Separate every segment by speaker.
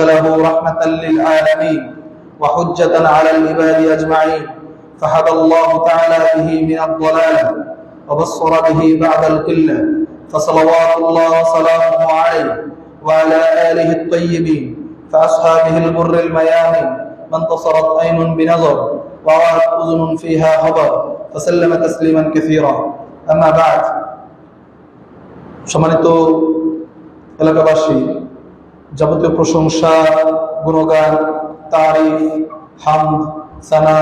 Speaker 1: أرسله رحمة للعالمين وحجة على العباد أجمعين فهدى الله تعالى به من الضلال وبصر به بعد القلة فصلوات الله وسلامه عليه وعلى آله الطيبين فأصحابه البر الميامين ما انتصرت عين بنظر ووعت أذن فيها خبر فسلم تسليما كثيرا أما بعد সম্মানিত এলাকাবাসী যাবতীয় প্রশংসা, গুণগান, তারিফ, হামদ, সানা,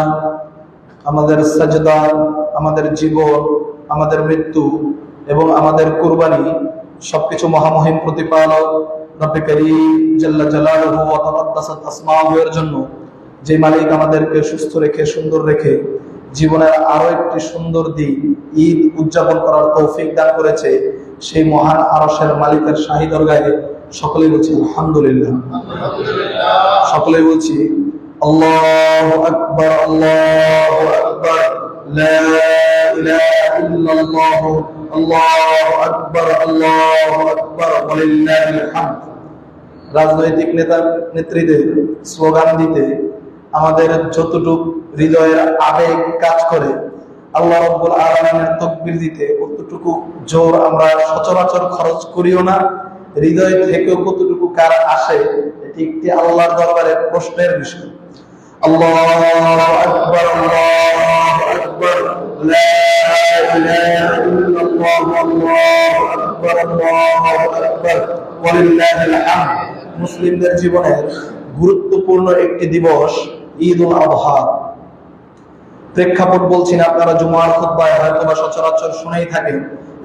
Speaker 1: আমাদের সাজদা, আমাদের জীবন, আমাদের মৃত্যু এবং আমাদের কুরবানি, সবকিছু মহামহিম প্রতিপালক রব্বে করিম জাল্লা জালালুহু ওয়া তাকাদ্দাসাত এর জন্য, যে মালিক আমাদেরকে সুস্থ রেখে, সুন্দর রেখে জীবনের আরও একটি সুন্দর দিন, ঈদ উদযাপন করার তৌফিক দান করেছে, সেই মহান আরশের মালিকের শাহী দরগাহে সকলেই বলছি আলহামদুলিল্লাহ। সকলেই বলছি আল্লাহু আকবার আল্লাহু আকবার রাজনৈতিক নেতা নেত্রীদের স্লোগান দিতে আমাদের যতটুক হৃদয়ের আবেগ কাজ করে, আল্লাহ রব্বুল আলমের তকবির দিতে অতটুকু জোর আমরা সচরাচর খরচ করিও না। হৃদয় থেকেও কতটুকু কার আসে, এটি একটি আল্লাহর দরবারে প্রশ্নের বিষয়। আল্লাহ মুসলিমদের জীবনের গুরুত্বপূর্ণ একটি দিবস ঈদ উল আবহা প্রেক্ষাপট বলছি না, আপনারা জুমার খুতবায় হয়তো বা সচরাচর শুনেই থাকেন।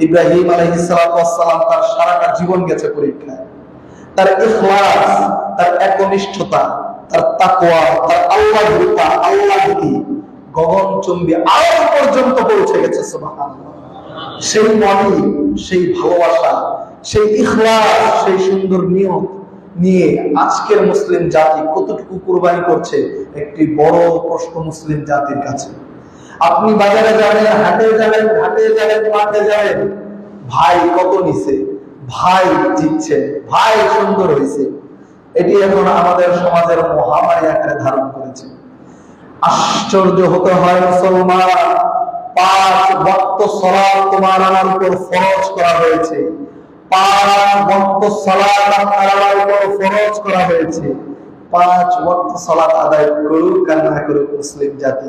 Speaker 1: ইব্রাহিম আলাইহিসসালাম তার সারাটা জীবন গেছে পরীক্ষায়। তার ইখলাস, তার একনিষ্ঠতা, তার তাকওয়া, তার আল্লাহ ভীতা আল্লাহ ভীতি গগনচুম্বী আজ পর্যন্ত পৌঁছে গেছে সেই মনি, সেই ভালোবাসা, সেই ইখলাস, সেই সুন্দর নিয়ম নিয়ে আজকের মুসলিম জাতি কতটুকু কুরবানি করছে, একটি বড় প্রশ্ন মুসলিম জাতির কাছে। আপনি বাজারে যাবেন, হাটে যাবেন, ঘাটে যাবেন, মাঠে যাবেন। ভাই কত নিছে? ভাই জিতছে, ভাই সুন্দর হয়েছে। এটি এখন আমাদের সমাজের মহামারী আকারে ধারণ করেছে। আশ্চর্য হতে হয় মুসলমান, পাঁচ ভক্ত সলাপ তোমার আমার উপর ফরজ করা হয়েছে। পাঁচ ভক্ত সলাপ আপনার আমার উপর ফরজ করা হয়েছে। পাঁচ ভক্ত সলাপ আদায় করুক আর করুক মুসলিম জাতি।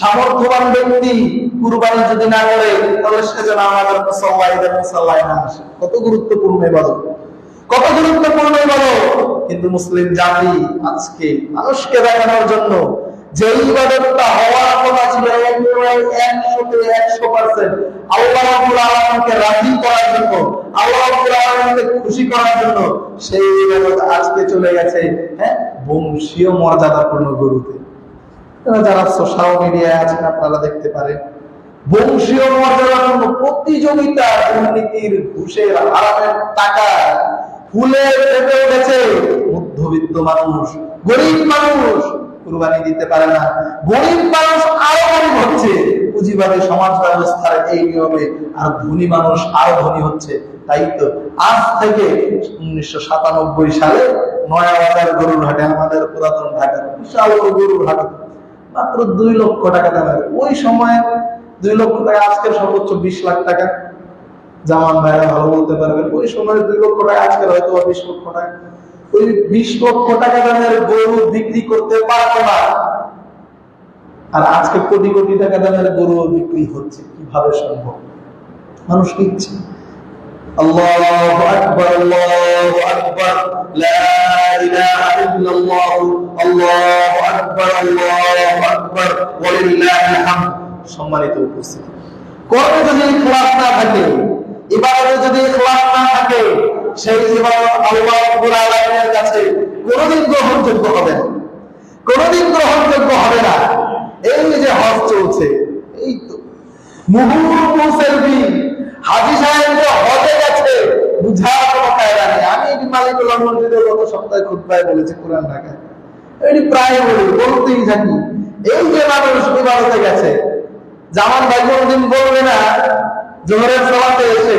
Speaker 1: সামর্থ্য যদি না করে কত গুরুত্বপূর্ণ কত কিন্তু মুসলিম জাতি আজকে মানুষকে দেখানোর জন্য যে ইবাদতটা হওয়ার কথা ছিল রাজি করার জন্য খুশি করার জন্য সেই আজকে চলে গেছে হ্যাঁ বংশীয় গরুতে। যারা আছেন আপনারা দেখতে পারেন, বংশীয় মর্যাদাপূর্ণ প্রতিযোগিতা দুর্নীতির ঘুষের হারামের টাকা ফুলে উঠেছে। মধ্যবিত্ত মানুষ, গরিব মানুষ কুরবানি দিতে পারে না। গরিব মানুষ আরও গরিব হচ্ছে। পুঁজিবাদী সমাজ ব্যবস্থার এই নিয়মে আর ধনী মানুষ আরও ধনী হচ্ছে। তাই তো আজ থেকে উনিশশো সাতানব্বই সালে নয়া বাজার গরুর হাটে আমাদের পুরাতন ঢাকা বিশাল গরুর হাট মাত্র দুই লক্ষ টাকা দামের। ওই সময় দুই লক্ষ টাকা, আজকের সর্বোচ্চ বিশ লাখ টাকা। জামান ভাইরা ভালো বলতে পারবেন। ওই সময় দুই লক্ষ টাকা, আজকের হয়তো বা বিশ লক্ষ টাকা। ওই বিশ লক্ষ টাকা দামের গরু বিক্রি করতে পারতো না। আর আজকে কোটি কোটি টাকা দামের গরু বিক্রি হচ্ছে, কীভাবে সম্ভব? মানুষ নিচ্ছে আল্লাহু আকবার আল্লাহু আকবার, লা ইলাহা ইল্লাল্লাহ, আল্লাহু আকবার আল্লাহু আকবার ওয়ালিল্লাহিল হামদ। সম্মানিত উপস্থিতি। কর্মে যদি ইখলাস না থাকে, ইবাদতে যদি ইখলাস না থাকে সেই জীবন আল্লাহ রাব্বুল কাছে কোনোদিন গ্রহণযোগ্য হবে না। কোনোদিন গ্রহণযোগ্য হবে না। এই যে হজ চলছে, এই তো। মুহুর্মুহু সেলফি। হাজি সাহেব যে হজে গেছে, বুঝার কোনো কায়দা নেই। আমি এটি মালিকুল্লাহ মসজিদে গত সপ্তাহে খুতবায় বলেছি কোরআন প্রায় বলি, বলতেই থাকি। এই যে মানুষ ইবাদতে গেছে জামান ভাই কোনদিন বলবে না, জোহরের সালাতে এসে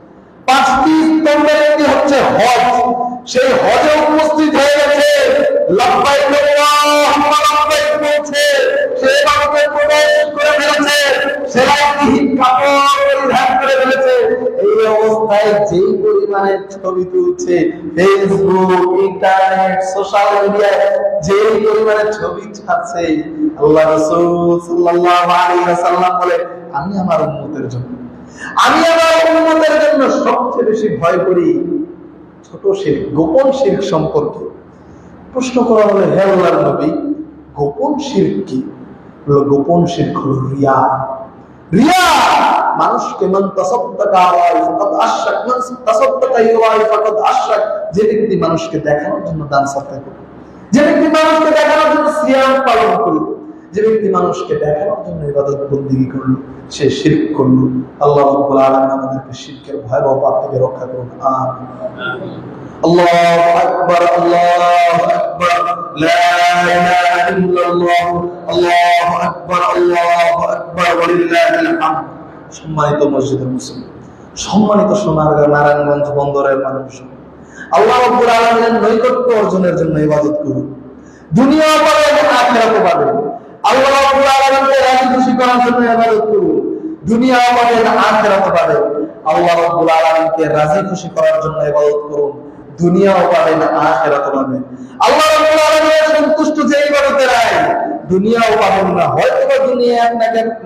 Speaker 1: পাঁচটি স্তম্ভের একটি হচ্ছে হজ। সেই হজে উপস্থিত হয়ে গেছে যেই পরিমাণে ছবি তুলছে ইন্টারনেট সোশ্যাল মিডিয়ায় ছবি ছাড়ছে, আল্লাহ বলে, আমি আমার উম্মতের জন্য আমি আমার উন্মতের জন্য সবচেয়ে বেশি ভয় করি ছোট শির, গোপন শির সম্পর্কে। প্রশ্ন করা হলে, হে আল্লাহর নবী, গোপন শির কি? গোপন শির হলো রিয়া। রিয়া মানুষকে মান যে ব্যক্তি মানুষকে দেখানোর জন্য দান সাদকা করে যে ব্যক্তি মানুষকে দেখানোর জন্য সিয়াম পালন করল যে ব্যক্তি মানুষকে দেখানোর জন্য ইবাদত বন্দিগি করল, সে শিরক করল। আল্লাহ রাব্বুল আলামিন আমাদেরকে শিরকের পাপ থেকে রক্ষা করুন। আমিন। আল্লাহু আকবার আল্লাহু আকবার, লা ইলাহা ইল্লাল্লাহ, আল্লাহু আকবার আল্লাহু আকবার, ওয়ালিল্লাহিল হামদ। সম্মানিত মসজিদের মুসলিম, সম্মানিত সোনারগাঁ, নারায়ণগঞ্জ বন্দরের মানুষ, আল্লাহ রাব্বুল আলামিনের নৈকট্য অর্জনের জন্য ইবাদত করুন। দুনিয়া পাবে এবং আখিরাতও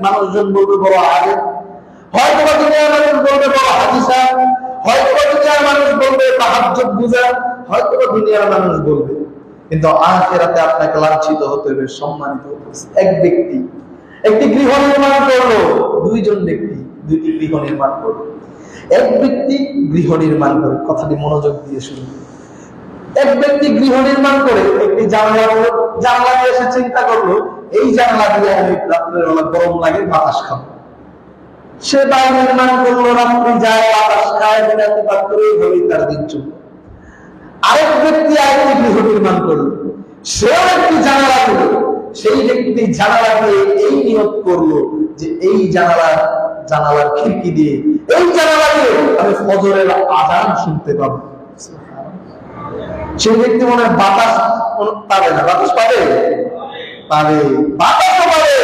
Speaker 1: মানুষজন বলবে, বড় আগে হয়তো বা দুনিয়ার মানুষ বলবে, বড় হাদিসা। হয়তো বা দুনিয়ার মানুষ বলবে, তাহাজ্জুদ বুঝা হয়তো বা দুনিয়ার মানুষ বলবে কিন্তু আখেরাতে আপনাকে লাঞ্ছিত হতে হবে, সম্মানিত এক ব্যক্তি, একটি গৃহ নির্মাণ করল, দুইজন ব্যক্তি, দুইটি গৃহ নির্মাণ করল। এক ব্যক্তি গৃহ নির্মাণ করে, কথাটি মনোযোগ দিয়ে শুনুন। এক ব্যক্তি গৃহ নির্মাণ করে, একটি জানলা জানলা দিয়ে এসে চিন্তা করল, এই জানলা দিয়ে আমি রাত্রের বেলা গরম লাগে, বাতাস খাব। সে বাড়ি নির্মাণ করল, রাত্রি যায়, বাতাস খায় বিনাতিপাত করে এইভাবেই তার দিন চলল আরেক ব্যক্তি আরেকটি গৃহ নির্মাণ করল। সেও একটি জানালা দিল সেই ব্যক্তি জানালা দিয়ে এই নিয়োগ করল যে এই জানালা জানালার খিড়কি দিয়ে এই জানালা দিয়ে আমি ফজরের আজান শুনতে পাবো। সেই ব্যক্তি মনে হয় বাতাস পাবে না। বাতাস পাবে? পাবে। বাতাসও পাবে।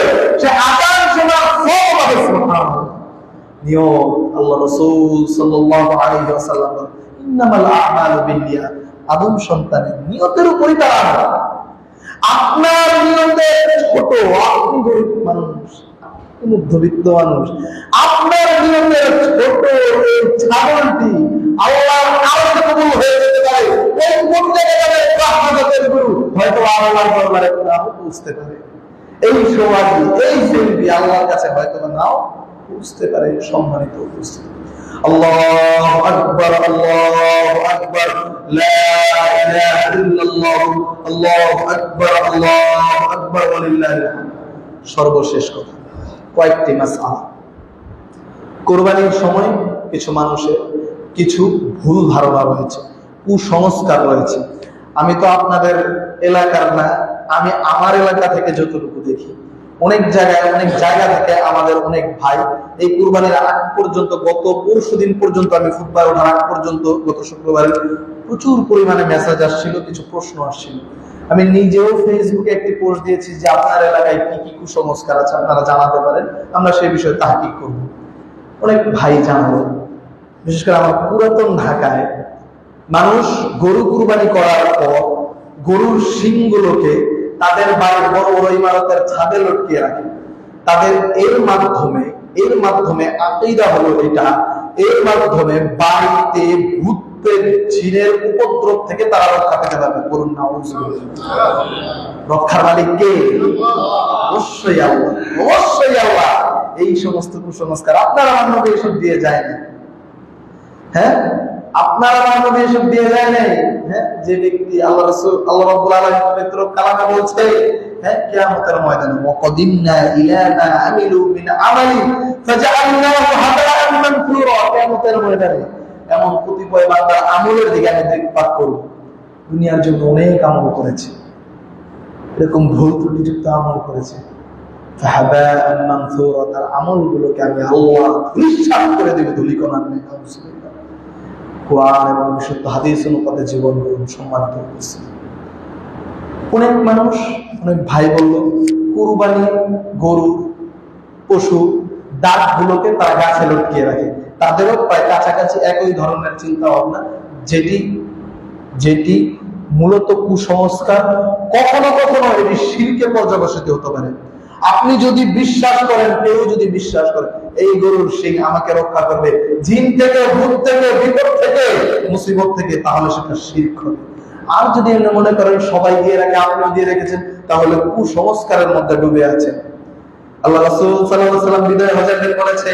Speaker 1: সে আজান শোনার ফল পাবে নিয়ম আল্লাহ রাসূল সাল্লাল্লাহু আলাইহি ওয়াসাল্লাম বলেন, ইন্নামাল আ'মালু বিন্নিয়াত আদম সন্তানের নিয়তের উপরই আপনার নিয়তে ছোট, আপনি গরিব মানুষ মধ্যবিত্ত মানুষ। আপনার নিয়তে ছোট, এই ছাগলটি কবুল হয়ে যেতে পারে। কোন জায়গায় গুরু। হয়তো আল্লাহর দরবারে নাও বুঝতে পারে। এই সমাধি এই শিল্পী আল্লাহর কাছে হয়তো নাও বুঝতে পারে, সম্মানিত উপস্থিত। আল্লাহ আকবার, আল্লাহ আকবার, আল্লাহু আকবার সর্বশেষ কথা, কয়েকটি মাসআলা। কোরবানির সময় কিছু মানুষের কিছু ভুল ধারণা রয়েছে, কুসংস্কার রয়েছে। আমি তো আপনাদের এলাকার না, আমি আমার এলাকা থেকে যতটুকু দেখি, অনেক জায়গায়, অনেক জায়গা থেকে আমাদের অনেক ভাই এই কুরবানির আগ পর্যন্ত, গত পরশু দিন পর্যন্ত আমি ফুটবার ওঠার আগ পর্যন্ত গত শুক্রবারে প্রচুর পরিমাণে মেসেজ আসছিল, কিছু প্রশ্ন আসছিল। আমি নিজেও ফেসবুকে একটি পোস্ট দিয়েছি যে আপনার এলাকায় কি কি কুসংস্কার আছে আপনারা জানাতে পারেন। আমরা সেই বিষয়ে তাহকিক করব। অনেক ভাই জানালো। বিশেষ করে আমার পুরাতন ঢাকায় মানুষ গরু কুরবানি করার পর গরুর শিংগুলোকে তাদের বাড়ির বড় বড় ইমারতের ছাদে লটকিয়ে রাখে। তাদের এর মাধ্যমে এর মাধ্যমে আকিদা হলো এটা, এর মাধ্যমে বাড়িতে ভূত প্রেত, জিনের উপদ্রব থেকে তারা রক্ষা পেতে পারবে। করুন না রক্ষার মালিক কে? অবশ্যই আল্লাহ অবশ্যই আল্লাহ। এই সমস্ত কুসংস্কার এসব দিয়ে যায় না হ্যাঁ? এসব দিয়ে যায় হ্যাঁ? যে ব্যক্তি আল্লাহ রাসূল আল্লাহ রাব্বুল আলামিন পবিত্র কালামে বলছে হ্যাঁ কিয়ামতের ময়দানে আমিলু মিন আমালি ফাজআলনাহু কিয়ামতের ময়দানে এমন কতিপয় বান্দার আমলের দিকে আমি দেখপাত করব। দুনিয়ার জন্য অনেক আমল করেছে। এরকম ভুল ত্রুটিযুক্ত আমল করেছে। আমলগুলোকে আমি করে এবং করেছে অনেক মানুষ, অনেক ভাই কুরবানি গরু, পশু, দাঁতগুলোকে তারা গাছে লটকিয়ে রাখে। তাদেরও প্রায় কাছাকাছি একই ধরনের চিন্তা ভাবনা যেটি যেটি মূলত কুসংস্কার কখনো কখনো এটি শিরকে পর্যবসিত হতে পারে। আপনি যদি বিশ্বাস করেন, কেউ যদি বিশ্বাস করে, এই গরুর সিং আমাকে রক্ষা করবে। জিন থেকে, ভূত থেকে, বিপদ থেকে, মুসিবত থেকে, তাহলে সেটা শির্ক হবে। আর যদি মনে করেন সবাই দিয়ে রাখে আপনি দিয়ে রেখেছেন, তাহলে কুসংস্কারের মধ্যে ডুবে আছেন। আল্লাহ রাসূল আলাইহি সাল্লাম বিদায় হজের বলেছে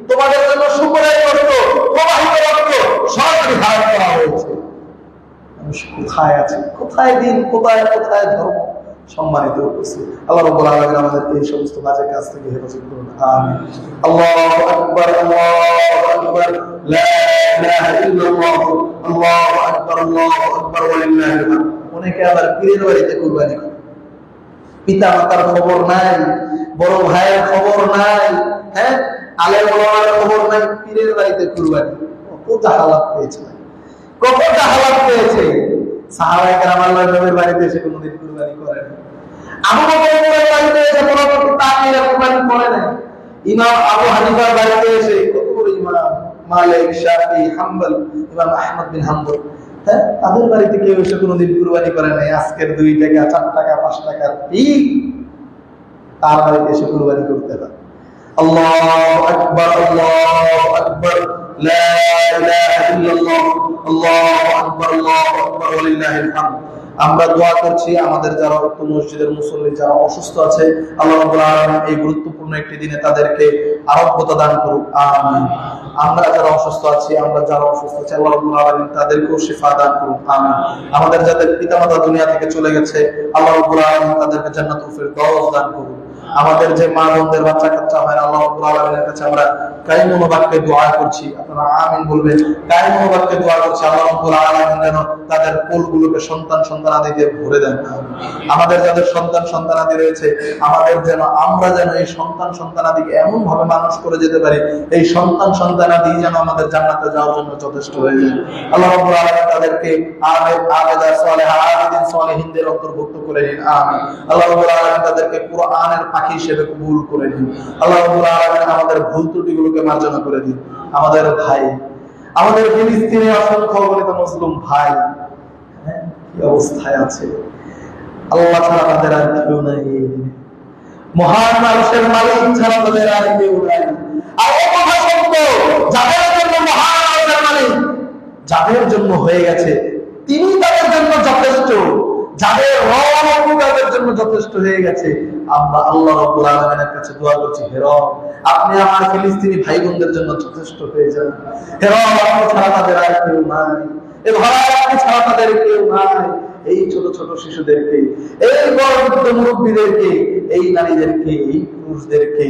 Speaker 1: তোমাদের জন্য শুকরের রক্ত, প্রবাহিত রক্ত সরাসরি হারাম করা হয়েছে। কোথায় আছে? কোথায় দিন? কোথায় কোথায় ধর্ম? সম্মানিত উপস্থিত। আল্লাহ রাব্বুল আলামিন আমাদেরকে এই সমস্ত বাজে কাজ থেকে হেফাজত করুন। আমিন। আল্লাহু আকবার আল্লাহু আকবার। লা ইলাহা ইল্লাল্লাহ। আল্লাহু আকবার আল্লাহু আকবার অনেকে আবার পীরের বাড়িতে কুরবানি করে। পিতা মাতার খবর নাই, বড় ভাইয়ের খবর নাই হ্যাঁ? কত করে হাম্বল হাম্বল। হ্যাঁ তাদের বাড়িতে কেউ এসে কোনোদিন কুরবানি করে নাই। আজকের দুই টাকা, চার টাকা, পাঁচ টাকার তার বাড়িতে এসে কুরবানি করতে পারে আমরা দোয়া করছি আমাদের যারা উক্ত মসজিদের মুসল্লি, যারা অসুস্থ আছে, আল্লাহ রাব্বুল এই গুরুত্বপূর্ণ একটি দিনে তাদেরকে আরোগ্যতা দান করুক। আমিন। আমরা যারা অসুস্থ আছি, আমরা যারা অসুস্থ আছি, আল্লাহ রাব্বুল আলামিন তাদেরকেও শিফা দান করুক। আমিন। আমাদের যাদের পিতামাতা দুনিয়া থেকে চলে গেছে, আল্লাহ রাব্বুল আলামিন তাদেরকে জান্নাতুল ফিরদাউস দান করুক। আমাদের যে মা বোনদের বাচ্চা কাচ্চা হয়, আল্লাহ আলামিনের কাছে আমরা দোয়া করছি। আপনারা আমিন বলবেন। দোয়া করছি, আল্লাহ যেন তাদের কোলগুলোকে সন্তান সন্তানাদিকে ভরে দেন। আমাদের যাদের সন্তান সন্তানাদি রয়েছে, আমাদের যেন আমরা যেন এই সন্তান সন্তানাদিকে এমন ভাবে মানুষ করে যেতে পারি, এই সন্তান সন্তান আদি যেন আমাদের জান্নাতে যাওয়ার জন্য যথেষ্ট হয়ে যায়। আল্লাহ তাদেরকে আবেদ, আবেদা আবেদিন অন্তর্ভুক্ত করে নিন। আল্লাহ রাব্বুল আলামিন তাদেরকে পাখি হিসেবে কবুল করে নিন। আল্লাহ আমাদের ভুল ত্রুটিগুলোকে মার্জনা করে দিন। আমাদের ভাই আমাদের ফিলিস্তিনে অসংখ্য অগণিত মুসলিম ভাই। হ্যাঁ, কি অবস্থায় আছে? আল্লাহ ছাড়া তাদের আর কেউ নাই মহান মানুষের মালিক ছাড়া তাদের আর কেউ নাই। যাদের জন্য হয়ে গেছে তিনি তাদের জন্য যথেষ্ট। যাদের রব তাদের জন্য যথেষ্ট হয়ে গেছে, আমরা আল্লাহ রাব্বুল আলামিনের কাছে দোয়া করছি, হে রব, আপনি আমার ফিলিস্তিনি ভাই বোনদের জন্য যথেষ্ট হয়ে যান। হে রব, আপনি ছাড়া তাদের আর কেউ নাই। এ আপনি ছাড়া তাদের কেউ নাই। এই ছোট ছোট শিশুদেরকে, এই বড় মুরব্বীদেরকে, এই নারীদেরকে, এই পুরুষদেরকে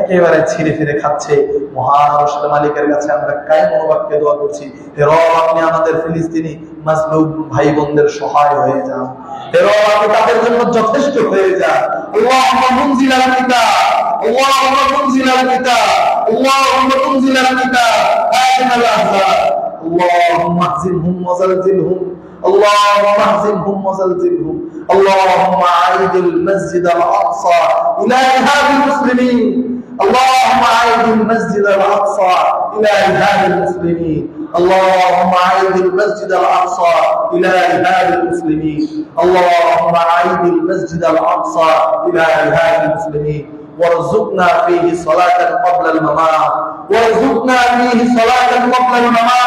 Speaker 1: একেবারে ছিঁড়ে ফিরে খাচ্ছে মহান মালিকের কাছে আমরা কাই মনোবাক্যে দোয়া করছি। হে রব, আপনি আমাদের ফিলিস্তিনি মাজলুম ভাই বোনদের সহায় হয়ে যান। হে রব আপনি তাদের জন্য যথেষ্ট হয়ে যান আল্লাহুম্মা মুনজিলাল কিতাব আল্লাহুম্মা মুনজিলাল কিতাব আল্লাহুম্মা মুনজিলাল কিতাব আতিনাল আহজাব اللهم اهزمهم وزلزلهم اللهم اهزمهم وزلزلهم اللهم عيد المسجد الاقصى الى ارهاب المسلمين اللهم عيد المسجد الاقصى الى ارهاب المسلمين اللهم عيد المسجد الاقصى الى ارهاب المسلمين اللهم عيد المسجد الاقصى الى ارهاب المسلمين وارزقنا فيه صلاة قبل الممات وارزقنا فيه صلاة قبل الممات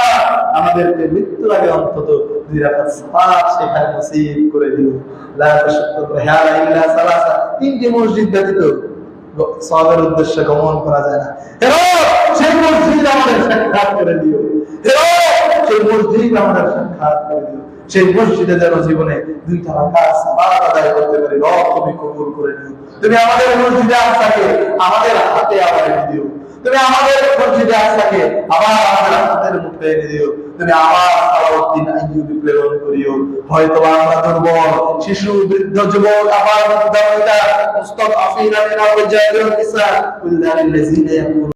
Speaker 1: আমাদেরকে মৃত্যুর আগে অন্তত দুই রাকাত সালাত সেখানে নসিব করে দিও লা তাশাক্কাতু হিয়ালা ইল্লা সালাসা তিনটি মসজিদ ব্যতীত সওয়াবের উদ্দেশ্যে গমন করা যায় না হে রব, সেই মসজিদ আমাদের সাক্ষাৎ করে দিও। সেই মসজিদ আমাদের সাক্ষাৎ করে দিও। সেই মসজিদে যেন জীবনে দুইটা আদায় করতে পারি তুমি কবুল করে নিও। তুমি আমাদের মসজিদে আসাকে আমাদের হাতে আবার এনে দিও। তুমি আমাদের মসজিদে আসাকে আবার আমাদের হাতের মুঠে এনে দিও। তুমি আবার সালাউদ্দিন আইয়ুবী প্রেরণ করিও। হয়তো আমরা দুর্বল, শিশু, বৃদ্ধ যুবক, আবার মুস্তাফিরা মুস্তাফিরা মিনাল রিজালি ওয়ান নিসা কুল্লাল্লাযিনা ইয়াকুলুন।